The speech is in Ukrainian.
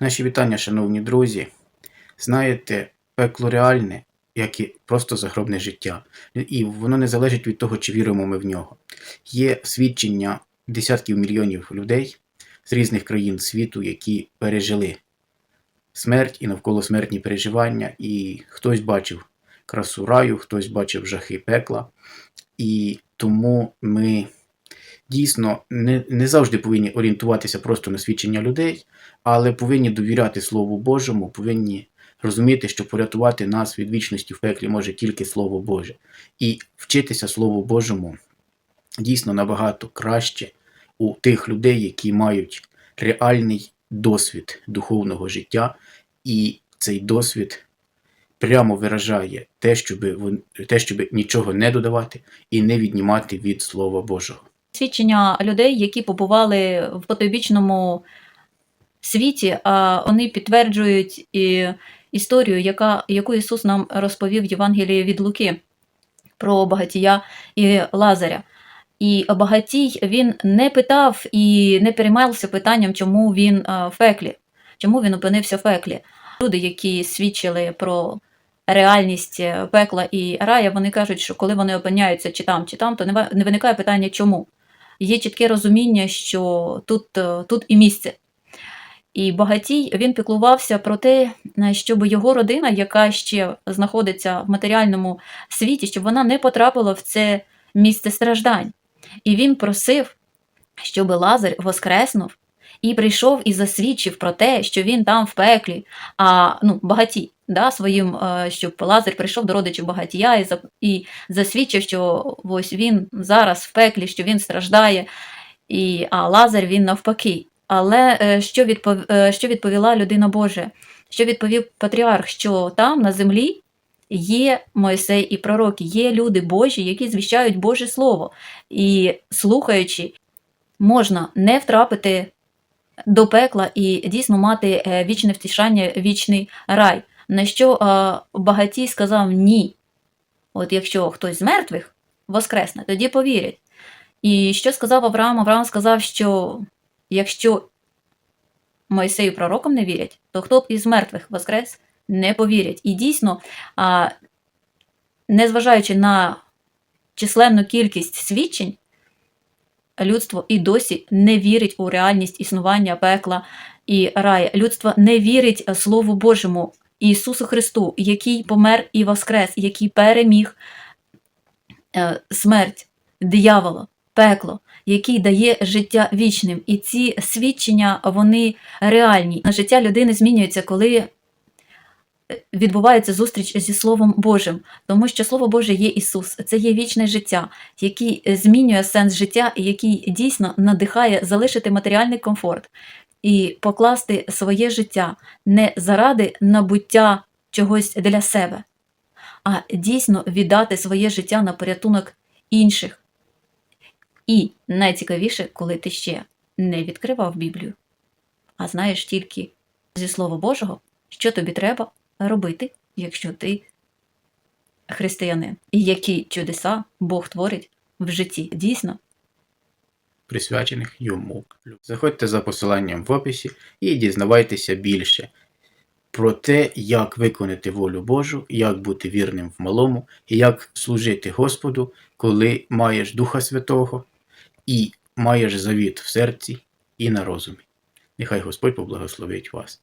Наші вітання, шановні друзі. Знаєте, пекло реальне, як і просто загробне життя. І воно не залежить від того, чи віримо ми в нього. Є свідчення десятків мільйонів людей з різних країн світу, які пережили смерть і навколосмертні переживання, і хтось бачив красу раю, хтось бачив жахи пекла. І тому ми дійсно не, не завжди повинні орієнтуватися просто на свідчення людей, але повинні довіряти Слову Божому, повинні розуміти, що порятувати нас від вічності в пеклі може тільки Слово Боже. І вчитися Слову Божому дійсно набагато краще у тих людей, які мають реальний досвід духовного життя, і цей досвід прямо виражає те, щоб, те, щоб нічого не додавати і не віднімати від Слова Божого. Свідчення людей, які побували в потойбічному світі, а вони підтверджують і історію, яка, яку Ісус нам розповів в Євангелії від Луки про багатія і Лазаря. І багатій він не питав і не переймався питанням, чому він в пеклі, чому він опинився в пеклі. Люди, які свідчили про реальність е, пекла і рая, вони кажуть, що коли вони опиняються чи там, чи там, то не виникає питання, чому. Є чітке розуміння, що тут, е, тут і місце. І багатій він піклувався про те, е, щоб його родина, яка ще знаходиться в матеріальному світі, щоб вона не потрапила в це місце страждань. І він просив, щоб Лазар воскреснув і прийшов і засвідчив про те, що він там в пеклі, а ну, багатій, да, своїм, е, щоб Лазар прийшов до родичів багатія і, і засвідчив, що ось він зараз в пеклі, що він страждає, і, а Лазар він навпаки. Але е, що, відпов... е, що відповіла людина Божа? Що відповів патріарх? Що там на землі є Мойсей і пророки, є люди Божі, які звіщають Боже Слово. І слухаючи, можна не втрапити до пекла і дійсно мати вічне втішання, вічний рай. На що е, багатій сказав ні. От якщо хтось з мертвих воскресне, тоді повірять. І що сказав Авраам? Авраам сказав, що якщо Мойсею пророкам не вірять, то хто б із мертвих воскрес не повірять. І дійсно, незважаючи на численну кількість свідчень, людство і досі не вірить у реальність існування пекла і раю. Людство не вірить Слову Божому Ісусу Христу, який помер і воскрес, який переміг е, смерть, диявола, пекло, який дає життя вічним. І ці свідчення вони реальні. Життя людини змінюється, коли е, відбувається зустріч зі Словом Божим, тому що Слово Боже є Ісус, це є вічне життя, який е, змінює сенс життя, і який дійсно надихає залишити матеріальний комфорт і покласти своє життя не заради набуття чогось для себе, а дійсно віддати своє життя на порятунок інших. І найцікавіше, коли ти ще не відкривав Біблію, а знаєш тільки зі Слова Божого, що тобі треба робити, якщо ти християнин, і які чудеса Бог творить в житті. Дійсно, присвячених йому. Заходьте за посиланням в описі і дізнавайтеся більше про те, як виконати волю Божу, як бути вірним в малому, і як служити Господу, коли маєш Духа Святого і маєш завіт в серці і на розумі. Нехай Господь поблагословить вас.